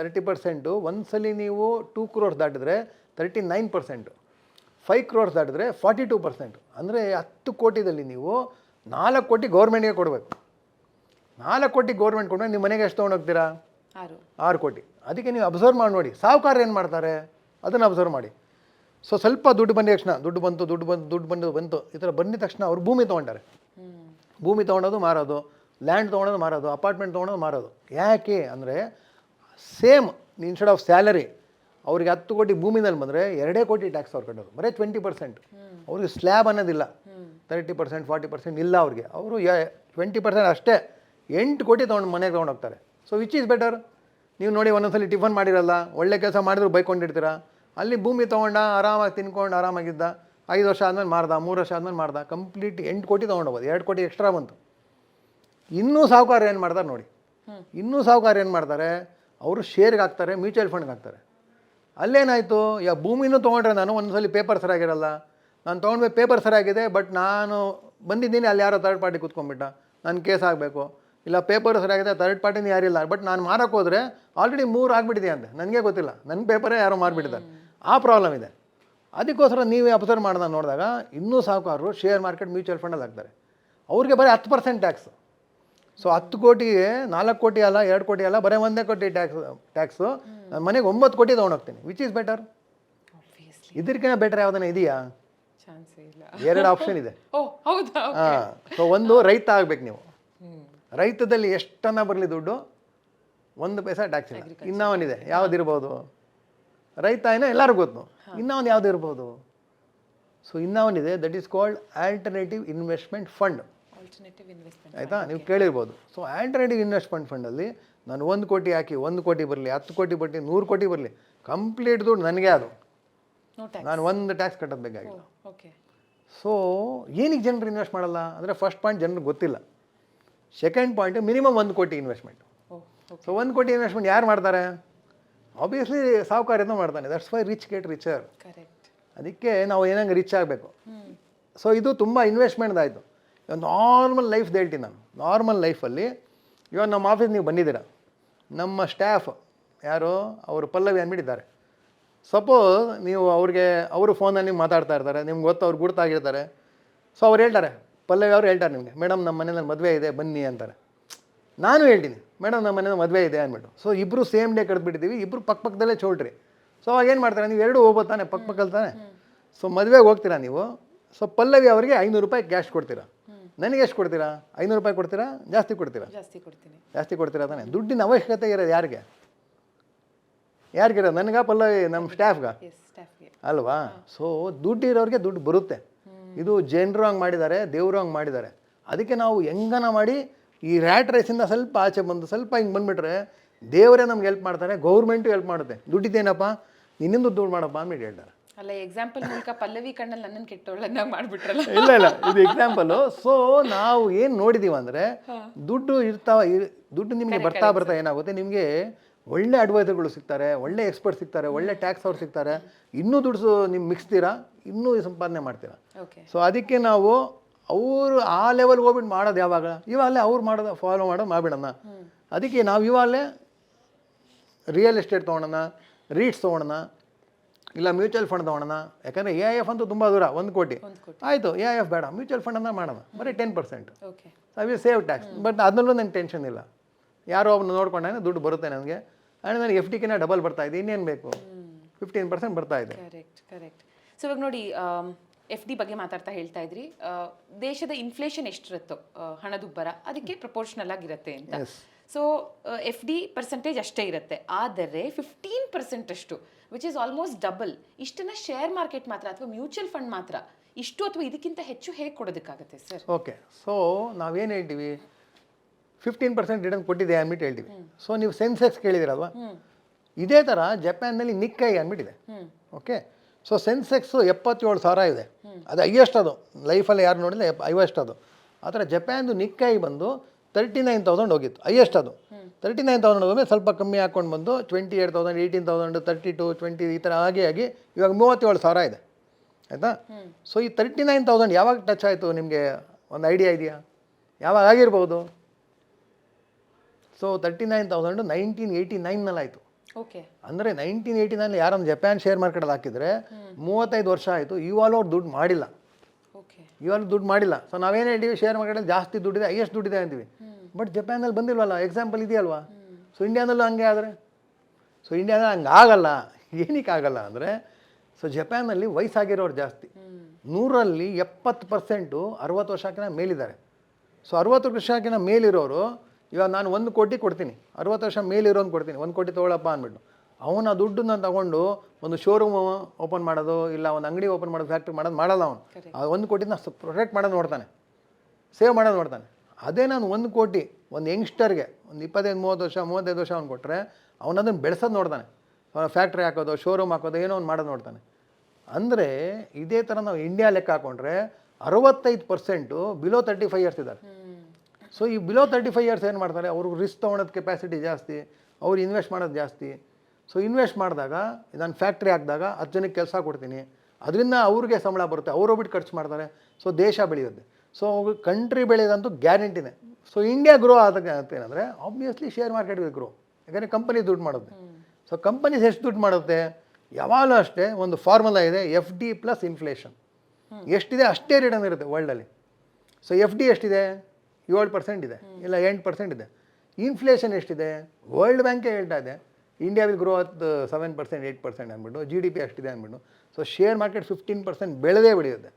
ತರ್ಟಿ ಪರ್ಸೆಂಟು ಒಂದ್ಸಲಿ ನೀವು two crores ದಾಟಿದ್ರೆ thirty nine percent five crores ದಾಟಿದ್ರೆ forty two percent. ಅಂದರೆ ಹತ್ತು ಕೋಟಿದಲ್ಲಿ ನೀವು ನಾಲ್ಕು ಕೋಟಿ ಗೌರ್ಮೆಂಟ್ಗೆ ಕೊಡಬೇಕು. ನಾಲ್ಕು ಕೋಟಿ ಗೌರ್ಮೆಂಟ್ ಕೊಟ್ಟರೆ ನಿಮ್ಮ ಮನೆಗೆ ಎಷ್ಟು ತೊಗೊಂಡೋಗ್ತೀರಾ? ಆರು. ಆರು ಕೋಟಿ. ಅದಕ್ಕೆ ನೀವು ಅಬ್ಸರ್ವ್ ಮಾಡಿ ನೋಡಿ. ಸಾಹುಕಾರ ಏನು ಮಾಡ್ತಾರೆ? ಅದನ್ನು ಅಬ್ಸರ್ವ್ ಮಾಡಿ. ಸೊ ಸ್ವಲ್ಪ ದುಡ್ಡು ಬಂದ ತಕ್ಷಣ ದುಡ್ಡು ಬಂತು ದುಡ್ಡು ಬಂತು ದುಡ್ಡು ಬಂದು ಬಂತು ಈ ಥರ ಬಂದಿದ ತಕ್ಷಣ ಅವ್ರು ಭೂಮಿ ತೊಗೊಂಡಾರೆ. ಭೂಮಿ ತೊಗೊಳೋದು ಮಾರೋದು ಲ್ಯಾಂಡ್ ತೊಗೊಳೋದು ಮಾರೋದು ಅಪಾರ್ಟ್ಮೆಂಟ್ ತೊಗೊಳೋದು ಮಾರೋದು. ಯಾಕೆ ಅಂದರೆ ಸೇಮ್ ಇನ್ಸ್ಟೆಡ್ ಆಫ್ ಸ್ಯಾಲರಿ ಅವ್ರಿಗೆ ಹತ್ತು ಕೋಟಿ ಭೂಮಿನಲ್ಲಿ ಬಂದರೆ ಎರಡೇ ಕೋಟಿ ಟ್ಯಾಕ್ಸ್ ಅವ್ರು ಕಟ್ಟೋದು. ಬರೀ ಟ್ವೆಂಟಿ ಪರ್ಸೆಂಟ್ ಅವ್ರಿಗೆ ಸ್ಲ್ಯಾಬ್ ಅನ್ನೋದಿಲ್ಲ. ತರ್ಟಿ ಪರ್ಸೆಂಟ್ ಫಾರ್ಟಿ ಪರ್ಸೆಂಟ್ ಇಲ್ಲ ಅವ್ರಿಗೆ. ಅವರು ಟ್ವೆಂಟಿ ಪರ್ಸೆಂಟ್ ಅಷ್ಟೇ. ಎಂಟು ಕೋಟಿ ತೊಗೊಂಡು ಮನೆಗೆ ತೊಗೊಂಡು ಹೋಗ್ತಾರೆ. ಸೊ ವಿಚ್ ಈಸ್ ಬೆಟರ್ ನೀವು ನೋಡಿ ಒಂದೊಂದ್ಸಲಿ ಟಿಫನ್ ಮಾಡಿರಲ್ಲ ಒಳ್ಳೆ ಕೆಲಸ ಮಾಡಿದ್ರು ಬೈಕೊಂಡಿರ್ತೀರ? ಅಲ್ಲಿ ಭೂಮಿ ತೊಗೊಂಡ ಆರಾಮಾಗಿ ತಿನ್ಕೊಂಡು ಆರಾಮಾಗಿದ್ದ ಐದು ವರ್ಷ ಆದಮೇಲೆ ಮಾರ್ದ ಮೂರು ವರ್ಷ ಆದಮೇಲೆ ಮಾರ್ದ ಕಂಪ್ಲೀಟ್ ಎಂಟು ಕೋಟಿ ತೊಗೊಂಡೋಗ್ಬೋದು ಎರಡು ಕೋಟಿ ಎಕ್ಸ್ಟ್ರಾ ಬಂತು. ಇನ್ನೂ ಸಾಹುಕಾರ ಏನು ಮಾಡ್ತಾರೆ ನೋಡಿ. ಇನ್ನೂ ಸಾಹುಕಾರ ಏನು ಮಾಡ್ತಾರೆ ಅವರು ಶೇರ್ಗೆ ಹಾಕ್ತಾರೆ ಮ್ಯೂಚುವಲ್ ಫಂಡ್ಗೆ ಹಾಕ್ತಾರೆ. ಅಲ್ಲೇನಾಯಿತು? ಯಾ, ಭೂಮಿನೂ ತೊಗೊಂಡ್ರೆ ನಾನು ಒಂದ್ಸಲಿ ಪೇಪರ್ ಸರಿಯಾಗಿರಲ್ಲ ನಾನು ತೊಗೊಂಡ್ಬೇಕು ಪೇಪರ್ ಸರಿಯಾಗಿದೆ ಬಟ್ ನಾನು ಬಂದಿದ್ದೀನಿ ಅಲ್ಲಿ ಯಾರೋ ತರ್ಡ್ ಪಾರ್ಟಿ ಕೂತ್ಕೊಂಡ್ಬಿಟ್ಟ. ನಾನು ಕೇಸ್ ಆಗಬೇಕು. ಇಲ್ಲ ಪೇಪರ್ ಸರಿಯಾಗಿದೆ ತರ್ಡ್ ಪಾರ್ಟಿನ ಯಾರಿಲ್ಲ. ಬಟ್ ನಾನು ಮಾರಕ್ಕೆ ಹೋದರೆ ಆಲ್ರೆಡಿ ಮೂರು ಆಗಿಬಿಟ್ಟಿದೆ ಅಂತೆ ನನಗೆ ಗೊತ್ತಿಲ್ಲ. ನನ್ನ ಪೇಪರೇ ಯಾರೋ ಮಾರಿಬಿಟ್ಟಿದ್ದಾರೆ. ಆ ಪ್ರಾಬ್ಲಮ್ ಇದೆ. ಅದಕ್ಕೋಸ್ಕರ ನೀವೇ ಅಬ್ಸರ್ವ್ ಮಾಡ್ದ ನೋಡಿದಾಗ ಇನ್ನೂ ಅವರು ಶೇರ್ ಮಾರ್ಕೆಟ್ ಮ್ಯೂಚುವಲ್ ಫಂಡಲ್ಲಿ ಹಾಕ್ತಾರೆ ಅವ್ರಿಗೆ ಬರೀ ಹತ್ತು ಪರ್ಸೆಂಟ್ ಟ್ಯಾಕ್ಸ್ ಸೊ ಹತ್ತು ಕೋಟಿಗೆ ನಾಲ್ಕು ಕೋಟಿ ಅಲ್ಲ ಎರಡು ಕೋಟಿ ಅಲ್ಲ ಬರೀ ಒಂದೇ ಕೋಟಿ ಟ್ಯಾಕ್ಸ್ ಟ್ಯಾಕ್ಸು ನಾನು ಮನೆಗೆ ಒಂಬತ್ತು ಕೋಟಿ ತೊಗೊಂಡೋಗ್ತೀನಿ ವಿಚ್ ಈಸ್ ಬೆಟರ್ ಇದಕ್ಕಿಂತ ಬೆಟರ್ ಯಾವ್ದನ್ನ ಇದೆಯಾ? ಎರಡು ಆಪ್ಷನ್ ಇದೆ. ಹಾಂ. ಸೊ ಒಂದು ರೈತ ಆಗ್ಬೇಕು ನೀವು. ರೈತದಲ್ಲಿ ಎಷ್ಟನ್ನ ಬರಲಿ ದುಡ್ಡು ಒಂದು ಪೈಸಾ ಟ್ಯಾಕ್ಸ್ ಇಲ್ಲ. ಇನ್ನೂ ಒಂದಿದೆ ಯಾವ್ದಿರ್ಬೋದು ರೈತ ಏನೋ ಎಲ್ಲರಿಗೂ ಗೊತ್ತು. ಇನ್ನೂ ಒಂದು ಯಾವ್ದು ಇರ್ಬೋದು? ಸೊ ಇನ್ನೂ ಒಂದಿದೆ that is called alternative investment fund ಆಯಿತಾ? ನೀವು ಕೇಳಿರ್ಬೋದು. ಸೊ ಆಲ್ಟರ್ನೇಟಿವ್ ಇನ್ವೆಸ್ಟ್ಮೆಂಟ್ ಫಂಡಲ್ಲಿ ನಾನು ಒಂದು ಕೋಟಿ ಹಾಕಿ ಒಂದು ಕೋಟಿ ಬರಲಿ ಹತ್ತು ಕೋಟಿ ಬರಲಿ ನೂರು ಕೋಟಿ ಬರಲಿ ಕಂಪ್ಲೀಟ್ ದುಡ್ಡು ನನಗೆ ಅದು. ನಾನು ಒಂದು ಟ್ಯಾಕ್ಸ್ ಕಟ್ಟಬೇಕಾಗಿಲ್ಲ ಓಕೆ ಸೊ ಏನಕ್ಕೆ ಜನರು ಇನ್ವೆಸ್ಟ್ ಮಾಡಲ್ಲ? ಅಂದರೆ ಫಸ್ಟ್ ಪಾಯಿಂಟ್ ಜನರಿಗೆ ಗೊತ್ತಿಲ್ಲ. ಸೆಕೆಂಡ್ ಪಾಯಿಂಟ್ ಮಿನಿಮಮ್ ಒಂದು ಕೋಟಿ ಇನ್ವೆಸ್ಟ್ಮೆಂಟ್ ಸೊ ಒಂದು ಕೋಟಿ ಇನ್ವೆಸ್ಟ್ಮೆಂಟ್ ಯಾರು ಮಾಡ್ತಾರೆ? ಆಬ್ವಿಯಸ್ಲಿ ಸಾಹುಕಾರದಿಂದ ಮಾಡ್ತಾನೆ. That's why rich get richer ಅದಕ್ಕೆ ನಾವು ಏನಂಗೆ ರಿಚ್ ಆಗಬೇಕು. ಸೊ ಇದು ತುಂಬ ಇನ್ವೆಸ್ಟ್ಮೆಂಟ್ದಾಯಿತು ನಾರ್ಮಲ್ ಲೈಫ್ ಹೇಳ್ತೀನಿ ನಾನು. ನಾರ್ಮಲ್ ಲೈಫಲ್ಲಿ ಇವಾಗ ನಮ್ಮ ಆಫೀಸ್ ನೀವು ಬಂದಿದ್ದೀರ? ನಮ್ಮ ಸ್ಟಾಫ್ ಯಾರು? ಅವರು ಪಲ್ಲವಿ ಅಂದ್ಬಿಟ್ಟಿದ್ದಾರೆ ಸಪೋಸ್ ನೀವು ಅವ್ರಿಗೆ ಅವರು ಫೋನಲ್ಲಿ ಮಾತಾಡ್ತಾ ಇರ್ತಾರೆ ನಿಮ್ಗೆ ಗೊತ್ತು ಅವ್ರು ಗುರ್ತಾಗಿರ್ತಾರೆ. ಸೊ ಅವ್ರು ಹೇಳ್ತಾರೆ ಪಲ್ಲವಿ ಅವರು ಹೇಳ್ತಾರೆ ನಿಮಗೆ ಮೇಡಮ್ ನಮ್ಮ ಮನೇಲಿ ಮದುವೆ ಇದೆ ಬನ್ನಿ ಅಂತಾರೆ. ನಾನು ಹೇಳ್ತೀನಿ ಮೇಡಮ್ ನಮ್ಮ ಮನೇಲಿ ಮದುವೆ ಇದೆ ಅಂದ್ಬಿಟ್ಟು. ಸೊ ಇಬ್ಬರು ಸೇಮ್ ಡೇ ಕಟ್ಬಿಟ್ಟಿದ್ದೀವಿ ಇಬ್ಬರು ಪಕ್ಕ ಪಕ್ಕದಲ್ಲೇ ಚೋಳ್ರಿ ಸೊ ಅವಾಗ ಏನು ಮಾಡ್ತಾರೆ ನೀವು? ಎರಡು ಹೋಗ್ಬೋದು ತಾನೆ ಪಕ್ಕ ಪಕ್ಕದಲ್ಲಿ ತಾನೆ ಸೊ ಮದುವೆಗೆ ಹೋಗ್ತೀರಾ ನೀವು? ಸೊ ಪಲ್ಲವಿ ಅವರಿಗೆ ಐನೂರು ರೂಪಾಯಿ ಕ್ಯಾಶ್ ಕೊಡ್ತೀರಾ? ನನಗೆ ಎಷ್ಟು ಕೊಡ್ತೀರಾ? ಐನೂರು ರೂಪಾಯಿ ಕೊಡ್ತೀರಾ? ಜಾಸ್ತಿ ಕೊಡ್ತೀರಾ? ಜಾಸ್ತಿ ಕೊಡ್ತೀನಿ. ಜಾಸ್ತಿ ಕೊಡ್ತೀರಾ ತಾನೆ? ದುಡ್ಡಿನ ಅವಶ್ಯಕತೆ ಇರೋದು ಯಾರಿಗೆ? ಯಾರಿಗಿರೋದು? ನನಗ ಪಲ್ಲ ನಮ್ಮ ಸ್ಟಾಫ್ಗ? ಅಲ್ವಾ? ಸೊ ದುಡ್ಡು ಇರೋರಿಗೆ ದುಡ್ಡು ಬರುತ್ತೆ. ಇದು ಜನರು ಹಂಗೆ ಮಾಡಿದ್ದಾರೆ ದೇವರು ಹಂಗೆ ಮಾಡಿದ್ದಾರೆ. ಅದಕ್ಕೆ ನಾವು ಹೆಂಗನ ಮಾಡಿ ಈ ರ್ಯಾಟ್ ರೇಸಿಂದ ಸ್ವಲ್ಪ ಆಚೆ ಬಂದು ಸ್ವಲ್ಪ ಹಿಂಗೆ ಬಂದುಬಿಟ್ರೆ ದೇವರೇ ನಮ್ಗೆ ಹೆಲ್ಪ್ ಮಾಡ್ತಾರೆ ಗೌರ್ಮೆಂಟು ಹೆಲ್ಪ್ ಮಾಡುತ್ತೆ. ದುಡ್ಡಿದ್ದೇನಪ್ಪ? ನಿನ್ನಿಂದ ದುಡ್ಡು ಮಾಡಪ್ಪ ಅಂದ್ಬಿಟ್ಟು ಹೇಳ್ತಾರೆ. ಅಲ್ಲ ಎಕ್ಸಾಂಪಲ್ ಮೂಲಕ ಪಲ್ಲವಿ ಕಣ್ಣಲ್ಲಿ ನನ್ನನ್ನು ಕೆಟ್ಟವಳನ್ನಾಗಿ ಮಾಡ್ಬಿಟ್ರಲ್ಲ. ಇಲ್ಲ ಇಲ್ಲ ಇದು ಎಕ್ಸಾಂಪಲು ಸೊ ನಾವು ಏನು ನೋಡಿದೀವಿ ಅಂದರೆ ದುಡ್ಡು ಇರ್ತಾವ ಇರ್- ದುಡ್ಡು ನಿಮಗೆ ಬರ್ತಾ ಬರ್ತಾ ಏನಾಗುತ್ತೆ? ನಿಮಗೆ ಒಳ್ಳೆ ಅಡ್ವೈಸರ್ಗಳು ಸಿಗ್ತಾರೆ ಒಳ್ಳೆ ಎಕ್ಸ್ಪರ್ಟ್ ಸಿಗ್ತಾರೆ ಒಳ್ಳೆ ಟ್ಯಾಕ್ಸ್ ಅವ್ರು ಸಿಗ್ತಾರೆ. ಇನ್ನೂ ದುಡ್ಡು ನೀವು ಮಿಕ್ಸ್ತೀರಾ? ಇನ್ನೂ ಸಂಪಾದನೆ ಮಾಡ್ತೀರಾ? ಸೊ ಅದಕ್ಕೆ ನಾವು ಅವರು ಆ ಲೆವೆಲ್ ಹೋಗ್ಬಿಟ್ಟು ಮಾಡೋದು ಯಾವಾಗ? ಇವಾಗಲೇ ಅವ್ರು ಮಾಡೋದು ಫಾಲೋ ಮಾಡೋದು ಮಾಡಿಬಿಡೋಣ. ಅದಕ್ಕೆ ನಾವು ಇವಾಗಲೇ ರಿಯಲ್ ಎಸ್ಟೇಟ್ ತೊಗೊಳೋಣ ರೀಟ್ಸ್ ತೊಗೊಳೋಣ ಇಲ್ಲ ಮ್ಯೂಚುವಲ್ ಫಂಡ್ ತೊಗೊಳೋಣ. ಯಾಕಂದ್ರೆ ಎ ಐ ಎಫ್ ಅಂತೂ ತುಂಬ ದೂರ ಒಂದು ಕೋಟಿ. ಆಯ್ತು ಎ ಐ ಎಫ್ ಬೇಡ ಮ್ಯೂಚುವಲ್ ಫಂಡ್ ಫಂಡನ್ನು ಮಾಡೋಣ ಬರೀ ten percent okay I will save tax but ಅದರಲ್ಲೂ ನಂಗೆ ಟೆನ್ಷನ್ ಇಲ್ಲ. ಯಾರೋ ಒಬ್ಬನು ನೋಡ್ಕೊಂಡಾಗ ದುಡ್ಡು ಬರುತ್ತೆ ನನಗೆ. ಆ್ಯಂಡ್ ನನಗೆ ಎಫ್ ಟಿಕಿನ ಡಬಲ್ ಬರ್ತಾ ಇದೆ ಇನ್ನೇನು ಬೇಕು? ಫಿಫ್ಟೀನ್ ಪರ್ಸೆಂಟ್ ಬರ್ತಾ ಇದೆ. ಕರೆಕ್ಟ್ ಕರೆಕ್ಟ್ ಸೊ ಇವಾಗ ನೋಡಿ ಎಫ್ ಡಿ ಬಗ್ಗೆ ಮಾತಾಡ್ತಾ ಹೇಳ್ತಾ ಇದ್ರಿ. ದೇಶದ ಇನ್ಫ್ಲೇಷನ್ ಎಷ್ಟಿರುತ್ತೋ ಹಣದುಬ್ಬರ ಅದಕ್ಕೆ ಪ್ರಪೋರ್ಷನಲ್ ಆಗಿರುತ್ತೆ ಅಂತ. ಸೊ ಎಫ್ ಡಿ ಪರ್ಸೆಂಟೇಜ್ ಅಷ್ಟೇ ಇರುತ್ತೆ. ಆದರೆ ಫಿಫ್ಟೀನ್ ಪರ್ಸೆಂಟ್ ಅಷ್ಟು ವಿಚ್ ಇಸ್ ಆಲ್ಮೋಸ್ಟ್ ಡಬಲ್ ಇಷ್ಟನ್ನ ಶೇರ್ ಮಾರ್ಕೆಟ್ ಮಾತ್ರ ಅಥವಾ ಮ್ಯೂಚುವಲ್ ಫಂಡ್ ಮಾತ್ರ ಇಷ್ಟು ಅಥವಾ ಇದಕ್ಕಿಂತ ಹೆಚ್ಚು ಹೇಗೆ ಕೊಡೋದಕ್ಕಾಗುತ್ತೆ ಸರ್? ಓಕೆ ಸೊ ನಾವೇನು ಹೇಳ್ತೀವಿ? ಫಿಫ್ಟೀನ್ ಪರ್ಸೆಂಟ್ ರಿಟರ್ನ್ ಕೊಟ್ಟಿದೆ ಅಂದ್ಬಿಟ್ಟು ಹೇಳ್ತೀವಿ. ಸೊ ನೀವು ಸೆನ್ಸೆಕ್ಸ್ ಕೇಳಿದಿರಲ್ವಾ? ಇದೇ ಥರ ಜಪಾನ್ನಲ್ಲಿ ನಿಕ್ಕೈ ಅಂದ್ಬಿಟ್ಟಿದೆ. ಓಕೆ ಸೊ ಸೆನ್ಸೆಕ್ಸು ಎಪ್ಪತ್ತೇಳು ಸಾವಿರ ಇದೆ. ಅದು ಹೈಯೆಸ್ಟ್ ಅದು. ಲೈಫಲ್ಲಿ ಯಾರು ನೋಡಿದ್ರೆ ಐವಷ್ಟು ಹೈಯೆಸ್ಟ್ ಅದು. ಆ ಥರ ಜಪಾನ್ದು ನಿಕ್ಕೈ ಬಂದು ತರ್ಟಿ ನೈನ್ ತೌಸಂಡ್ ಹೋಗಿತ್ತು ಹೈಯೆಸ್ಟ್ ಅದು. ತರ್ಟಿ ನೈನ್ ತೌಸಂಡ್ ಹೋದ್ಮೇಲೆ ಸ್ವಲ್ಪ ಕಮ್ಮಿ ಹಾಕೊಂಡು ಬಂದು twenty eight thousand eighteen thousand thirty two twenty ಈ ಥರ ಆಗಿ ಆಗಿ ಇವಾಗ ಮೂವತ್ತೇಳು ಸಾವಿರ ಇದೆ. ಆಯಿತಾ? ಸೊ ಈ ತರ್ಟಿ ನೈನ್ ತೌಸಂಡ್ ಯಾವಾಗ ಟಚ್ ಆಯಿತು ನಿಮಗೆ? ಒಂದು ಐಡಿಯಾ ಇದೆಯಾ? ಯಾವಾಗ ಆಗಿರ್ಬೋದು? So thirty nine thousand nineteen eighty ನೈನ್ನಲ್ಲಿ ಆಯಿತು ಓಕೆ ಅಂದರೆ ನೈನ್ಟೀನ್ ಏಯ್ಟಿ ನೈನ್ ಯಾರನ್ನು ಜಪಾನ್ ಶೇರ್ ಮಾರ್ಕೆಟಲ್ಲಿ ಹಾಕಿದರೆ ಮೂವತ್ತೈದು ವರ್ಷ ಆಯಿತು ಇವಾಗಲೂ ಅವ್ರು ದುಡ್ಡು ಮಾಡಿಲ್ಲ. ಇವಾಗ ದುಡ್ಡು ಮಾಡಿಲ್ಲ. ಸೊ ನಾವೇನು ಹೇಳ್ತೀವಿ? ಶೇರ್ ಮಾರ್ಕೆಟಲ್ಲಿ ಜಾಸ್ತಿ ದುಡ್ಡಿದೆ ಹೈಯೆಸ್ಟ್ ದುಡ್ಡಿದೆ ಅಂತೀವಿ. ಬಟ್ ಜಪಾನಲ್ಲಿ ಬಂದಿಲ್ವಲ್ಲ? ಎಕ್ಸಾಂಪಲ್ ಇದೆಯಲ್ವಾ? ಸೊ ಇಂಡಿಯಾದಲ್ಲೂ ಹಂಗೆ ಆದರೆ? ಸೊ ಇಂಡಿಯಾದಲ್ಲಿ ಹಂಗೆ ಆಗಲ್ಲ. ಏನಕ್ಕೆ ಆಗಲ್ಲ ಅಂದರೆ ಸೊ ಜಪಾನಲ್ಲಿ ವಯಸ್ಸಾಗಿರೋರು ಜಾಸ್ತಿ. ನೂರಲ್ಲಿ ಎಪ್ಪತ್ತು ಪರ್ಸೆಂಟು ಅರವತ್ತು ವರ್ಷಕ್ಕಿಂತ ಮೇಲಿದ್ದಾರೆ. ಸೊ ಅರವತ್ತು ವರ್ಷಕ್ಕಿಂತ ಮೇಲಿರೋರು ಇವಾಗ ನಾನು ಒಂದು ಕೋಟಿ ಕೊಡ್ತೀನಿ. ಅರವತ್ತು ವರ್ಷ ಮೇಲಿರೋನು ಕೊಡ್ತೀನಿ. ಒಂದು ಕೋಟಿ ತೊಗೊಳಪ್ಪ ಅಂದ್ಬಿಟ್ಟು. ಅವನ ದುಡ್ಡನ್ನ ತಗೊಂಡು ಒಂದು ಶೋರೂಮ್ ಓಪನ್ ಮಾಡೋದು ಇಲ್ಲ ಒಂದು ಅಂಗಡಿ ಓಪನ್ ಮಾಡೋದು ಫ್ಯಾಕ್ಟ್ರಿ ಮಾಡೋದು ಮಾಡಲ್ಲ ಅವನು. ಆ ಒಂದು ಕೋಟಿನ ಪ್ರೊಟೆಕ್ಟ್ ಮಾಡೋದು ನೋಡ್ತಾನೆ. ಸೇವ್ ಮಾಡೋದು ನೋಡ್ತಾನೆ. ಅದೇ ನಾನು ಒಂದು ಕೋಟಿ ಒಂದು ಯಂಗ್ಸ್ಟರ್ಗೆ ಒಂದು ಇಪ್ಪತ್ತೈದು ಮೂವತ್ತು ವರ್ಷ ಮೂವತ್ತೈದು ವರ್ಷ ಅವ್ನು ಕೊಟ್ಟರೆ ಅವನದನ್ನು ಬೆಳೆಸೋದು ನೋಡ್ತಾನೆ. ಅವನ ಫ್ಯಾಕ್ಟ್ರಿ ಹಾಕೋದು ಶೋರೂಮ್ ಹಾಕೋದು ಏನೋ ಒಂದು ಮಾಡೋದು ನೋಡ್ತಾನೆ. ಅಂದರೆ ಇದೇ ಥರ ನಾವು ಇಂಡಿಯಾ ಲೆಕ್ಕ ಹಾಕೊಂಡ್ರೆ ಅರವತ್ತೈದು percent below thirty five years ಇದ್ದಾರೆ ಸೊ ಈ ಬಿಲೋ ತರ್ಟಿ ಫೈವ್ ಇಯರ್ಸ್ ಏನು ಮಾಡ್ತಾರೆ? ಅವ್ರಿಗೆ ರಿಸ್ಕ್ ತೊಗೊಳೋದು ಕೆಪಾಸಿಟಿ ಜಾಸ್ತಿ ಅವ್ರು ಇನ್ವೆಸ್ಟ್ ಮಾಡೋದು ಜಾಸ್ತಿ ಸೊ ಇನ್ವೆಸ್ಟ್ ಮಾಡಿದಾಗ ನಾನು ಫ್ಯಾಕ್ಟ್ರಿ ಹಾಕಿದಾಗ ಹತ್ತು ಜನಕ್ಕೆ ಕೆಲಸ ಕೊಡ್ತೀನಿ. ಅದರಿಂದ ಅವ್ರಿಗೆ ಸಂಬಳ ಬರುತ್ತೆ. ಅವರು ಬಿಟ್ಟು ಖರ್ಚು ಮಾಡ್ತಾರೆ. ಸೊ ದೇಶ ಬೆಳೆಯುತ್ತೆ. ಸೊ ಕಂಟ್ರಿ ಬೆಳೆಯೋದಂತೂ ಗ್ಯಾರಂಟಿನೇ ಸೊ ಇಂಡಿಯಾ ಗ್ರೋ ಆದಾಗ ಏನಂದರೆ obviously share market will grow ಯಾಕಂದರೆ ಕಂಪನಿ ದುಡ್ಡು ಮಾಡುತ್ತೆ. ಸೊ ಕಂಪನೀಸ್ ಎಷ್ಟು ದುಡ್ಡು ಮಾಡುತ್ತೆ? ಯಾವಾಗಲೂ ಅಷ್ಟೇ ಒಂದು ಫಾರ್ಮುಲಾ ಇದೆ ಎಫ್ ಡಿ ಪ್ಲಸ್ ಇನ್ಫ್ಲೇಷನ್ ಎಷ್ಟಿದೆ ಅಷ್ಟೇ ರಿಟರ್ನ್ ಇರುತ್ತೆ ವರ್ಲ್ಡಲ್ಲಿ ಸೊ ಎಫ್ ಡಿ ಎಷ್ಟಿದೆ? ಏಳು ಪರ್ಸೆಂಟ್ ಇದೆ. ಇಲ್ಲ ಎಂಟು ಪರ್ಸೆಂಟ್ ಇದೆ. ಇನ್ಫ್ಲೇಷನ್ ಎಷ್ಟಿದೆ? ವರ್ಲ್ಡ್ ಬ್ಯಾಂಕೇ ಹೇಳ್ತಾ ಇದೆ. India will grow at seven percent eight percent ಅಂದ್ಬಿಟ್ಟು ಜಿ ಡಿ ಪಿ ಅಷ್ಟಿದೆ ಅಂದ್ಬಿಟ್ಟು. So share market fifteen percent ಬೆಳೆದೇ ಬೆಳೆಯುತ್ತೆ.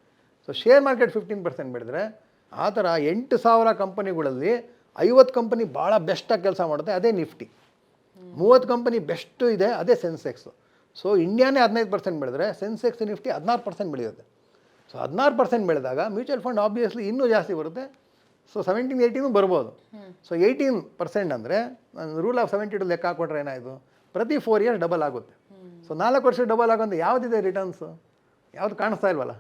So share market fifteen percent ಬೆಳೆದ್ರೆ ಆ ಥರ ಎಂಟು ಸಾವಿರ ಕಂಪನಿಗಳಲ್ಲಿ ಐವತ್ತು ಕಂಪನಿ ಭಾಳ ಬೆಸ್ಟಾಗಿ ಕೆಲಸ ಮಾಡುತ್ತೆ ಅದೇ ನಿಫ್ಟಿ. ಮೂವತ್ತು ಕಂಪನಿ ಬೆಸ್ಟು ಇದೆ ಅದೇ ಸೆನ್ಸೆಕ್ಸು. ಸೊ ಇಂಡಿಯಾನೇ ಹದಿನೈದು ಪರ್ಸೆಂಟ್ ಬೆಳೆದ್ರೆ ಸೆನ್ಸೆಕ್ಸ್ ನಿಫ್ಟಿ ಹದಿನಾರು ಪರ್ಸೆಂಟ್ ಬೆಳೆಯುತ್ತೆ. ಸೊ ಹದಿನಾರು ಪರ್ಸೆಂಟ್ ಬೆಳೆದಾಗ ಮ್ಯೂಚುವಲ್ ಫಂಡ್ ಆಬ್ವಿಯಸ್ಲಿ ಇನ್ನೂ ಜಾಸ್ತಿ ಬರುತ್ತೆ. ಸೊ ಸೆವೆಂಟೀನ್ ಏಯ್ಟೀನು ಬರ್ಬೋದು. ಸೊ ಏಯ್ಟೀನ್ ಪರ್ಸೆಂಟ್ ಅಂದರೆ ರೂಲ್ ಆಫ್ ಸೆವೆಂಟಿ ಟು ಲೆಕ್ಕ ಹಾಕ್ಕೊಟ್ರೆ ಏನಾಯಿತು? ಪ್ರತಿ ಫೋರ್ ಇಯರ್ಸ್ ಡಬಲ್ ಆಗುತ್ತೆ. ಸೊ ನಾಲ್ಕು ವರ್ಷ ಡಬಲ್ ಆಗೋದು ಯಾವುದಿದೆ ರಿಟರ್ನ್ಸ್ ಯಾವ್ದು ಕಾಣಿಸ್ತಾ ಇಲ್ವಲ್ಲ?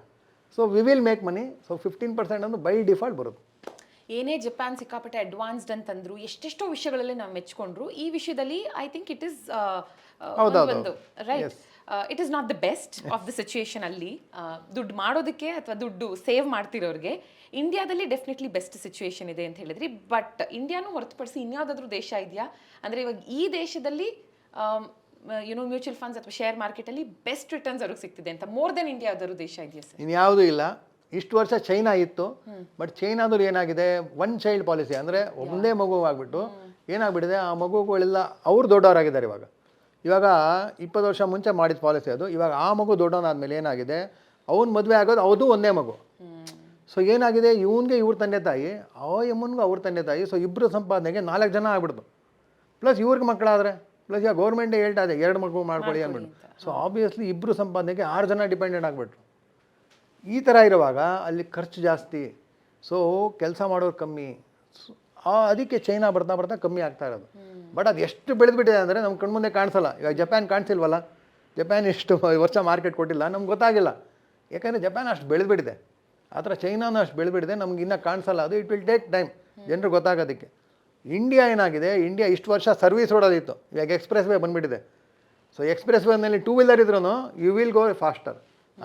So we will make money so fifteen percent ಅಂದ್ರೆ ಬೈ ಡಿಫಾಲ್ಟ್ ಬರುತ್ತೆ. ಏನೇ ಜಪಾನ್ ಸಿಕ್ಕಾಪಟ್ಟೆ ಅಡ್ವಾನ್ಸ್ಡ್ ಅಂತಂದ್ರು ಎಷ್ಟೆಷ್ಟೋ ವಿಷಯಗಳಲ್ಲಿ ನಾವು ಮೆಚ್ಕೊಂಡ್ರು ಈ ವಿಷಯದಲ್ಲಿ ಐ ಥಿಂಕ್ ಇಟ್ ಇಸ್. ಒಂದು right it is not the best of the situation ಅಲ್ಲಿ ದುಡ್ಡು ಮಾಡೋದಕ್ಕೆ ಅಥವಾ ದುಡ್ಡು ಸೇವ್ ಮಾಡ್ತಿರೋರಿಗೆ ಇಂಡಿಯಾದಲ್ಲಿ ಡೆಫಿನೆಟ್ಲಿ ಬೆಸ್ಟ್ ಸಿಚುಯೇಷನ್ ಇದೆ ಅಂತ ಹೇಳಿದ್ರಿ. ಬಟ್ ಇಂಡಿಯಾನು ಹೊರತುಪಡಿಸಿ ಇನ್ಯಾವುದಾದ್ರೂ ದೇಶ ಇದೆಯಾ? ಅಂದರೆ ಇವಾಗ ಈ ದೇಶದಲ್ಲಿ ಯುನೋ ಮ್ಯೂಚುವಲ್ ಫಂಡ್ಸ್ ಅಥವಾ ಶೇರ್ ಮಾರ್ಕೆಟಲ್ಲಿ ಬೆಸ್ಟ್ ರಿಟರ್ನ್ಸ್ ಅವ್ರಿಗೆ ಸಿಗ್ತಿದೆ ಅಂತ. ಮೋರ್ ದೆನ್ ಇಂಡಿಯಾ ಯಾವ್ದಾದ್ರು ದೇಶ ಇದೆಯಾ ಸರ್ ಇನ್ಯಾವುದೂ ಇಲ್ಲ. ಇಷ್ಟು ವರ್ಷ ಚೈನಾ ಇತ್ತು. ಬಟ್ ಚೈನಾದಲ್ಲಿ ಏನಾಗಿದೆ? ಒನ್ ಚೈಲ್ಡ್ ಪಾಲಿಸಿ ಅಂದರೆ ಒಂದೇ ಮಗು ಆಗಿಬಿಟ್ಟು ಏನಾಗ್ಬಿಟ್ಟಿದೆ? ಆ ಮಗುಗಳೆಲ್ಲ ಅವ್ರು ದೊಡ್ಡವರಾಗಿದ್ದಾರೆ ಇವಾಗ. ಇವಾಗ ಇಪ್ಪತ್ತು ವರ್ಷ ಮುಂಚೆ ಮಾಡಿದ ಪಾಲಿಸಿ ಅದು. ಇವಾಗ ಆ ಮಗು ದೊಡ್ಡವನಾದ್ಮೇಲೆ ಏನಾಗಿದೆ? ಅವ್ನ ಮದುವೆ ಆಗೋದು ಅದು ಒಂದೇ ಮಗು. ಸೊ ಏನಾಗಿದೆ? ಇವನಿಗೆ ಇವ್ರ ತಂದೆ ತಾಯಿ ಆ ಯಮ್ಮನಿಗೂ ಅವ್ರ ತಂದೆ ತಾಯಿ. ಸೊ ಇಬ್ಬರು ಸಂಪಾದನೆಗೆ ನಾಲ್ಕು ಜನ ಆಗ್ಬಿಡ್ತು. ಪ್ಲಸ್ ಇವ್ರಿಗೆ ಮಕ್ಕಳಾದರೆ. ಪ್ಲಸ್ ಈಗ ಗೌರ್ಮೆಂಟ್ ಹೇಳ್ತಾ ಇದೆ ಎರಡು ಮಕ್ಕಳು ಮಾಡ್ಕೊಳ್ಳಿ ಅಂದ್ಬಿಟ್ಟು. ಸೊ ಆಬ್ವಿಯಸ್ಲಿ ಇಬ್ಬರು ಸಂಪಾದನೆಗೆ ಆರು ಜನ ಡಿಪೆಂಡೆಂಟ್ ಆಗಿಬಿಟ್ರು. ಈ ಥರ ಇರುವಾಗ ಅಲ್ಲಿ ಖರ್ಚು ಜಾಸ್ತಿ. ಸೊ ಕೆಲಸ ಮಾಡೋರು ಕಮ್ಮಿ. ಅದಕ್ಕೆ ಚೈನಾ ಬರ್ತಾ ಬರ್ತಾ ಕಮ್ಮಿ ಆಗ್ತಾ ಇರೋದು. ಬಟ್ ಅದು ಎಷ್ಟು ಬೆಳೆದ್ಬಿಟ್ಟಿದೆ ಅಂದರೆ ನಮ್ಮ ಕಣ್ಮುಂದೆ ಕಾಣಿಸಲ್ಲ. ಇವಾಗ ಜಪಾನ್ ಕಾಣಿಸಿಲ್ವಲ್ಲ? ಜಪಾನ್ ಎಷ್ಟು ವರ್ಷ ಮಾರ್ಕೆಟ್ ಕೊಟ್ಟಿಲ್ಲ. ನಮ್ಗೆ ಗೊತ್ತಾಗಿಲ್ಲ. ಯಾಕಂದರೆ ಜಪಾನ್ ಅಷ್ಟು ಬೆಳೆದ್ಬಿಟ್ಟಿದೆ. ಆ ಥರ ಚೈನಾನು ಅಷ್ಟು ಬೆಳೆದ್ಬಿಟ್ಟಿದೆ. ನಮ್ಗೆ ಇನ್ನೂ ಕಾಣಿಸಲ್ಲ. ಅದು ಇಟ್ ವಿಲ್ ಟೇಕ್ ಟೈಮ್ ಜನರು ಗೊತ್ತಾಗೋದಕ್ಕೆ. ಇಂಡಿಯಾ ಏನಾಗಿದೆ? ಇಂಡಿಯಾ ಇಷ್ಟು ವರ್ಷ ಸರ್ವಿಸ್ ರೋಡಲ್ಲಿತ್ತು ಇವಾಗ ಎಕ್ಸ್ಪ್ರೆಸ್ ವೇ ಬಂದುಬಿಟ್ಟಿದೆ. ಸೊ ಎಕ್ಸ್ಪ್ರೆಸ್ ವೇನಲ್ಲಿ ಟೂ ವೀಲರ್ ಇದ್ರೂ ಯು ವಿಲ್ ಗೋ ಫಾಸ್ಟರ್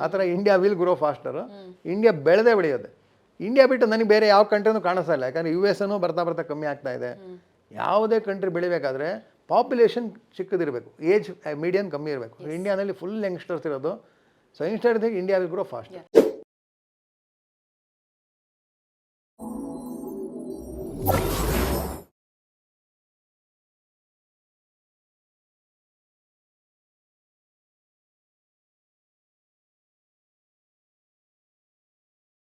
ಆ ಥರ India will grow faster India ಬೆಳೆದೇ ಬೆಳೆಯೋದೆ. ಇಂಡಿಯಾ ಬಿಟ್ಟು ನನಗೆ ಬೇರೆ ಯಾವ ಕಂಟ್ರಿನೂ ಕಾಣಿಸ್ತಾ ಇಲ್ಲ. ಯಾಕಂದರೆ ಯು ಎಸ್ ಅನ್ನು ಬರ್ತಾ ಬರ್ತಾ ಕಮ್ಮಿ ಆಗ್ತಾ ಇದೆ. ಯಾವುದೇ ಕಂಟ್ರಿ ಬೆಳಿಬೇಕಾದ್ರೆ ಪಾಪ್ಯುಲೇಷನ್ ಚಿಕ್ಕದಿರಬೇಕು. ಏಜ್ ಮೀಡಿಯನ್ ಕಮ್ಮಿ ಇರಬೇಕು. ಇಂಡಿಯಾನಲ್ಲಿ ಫುಲ್ ಯಂಗ್ಸ್ಟರ್ಸ್ ಇರೋದು. So youngsters India will grow faster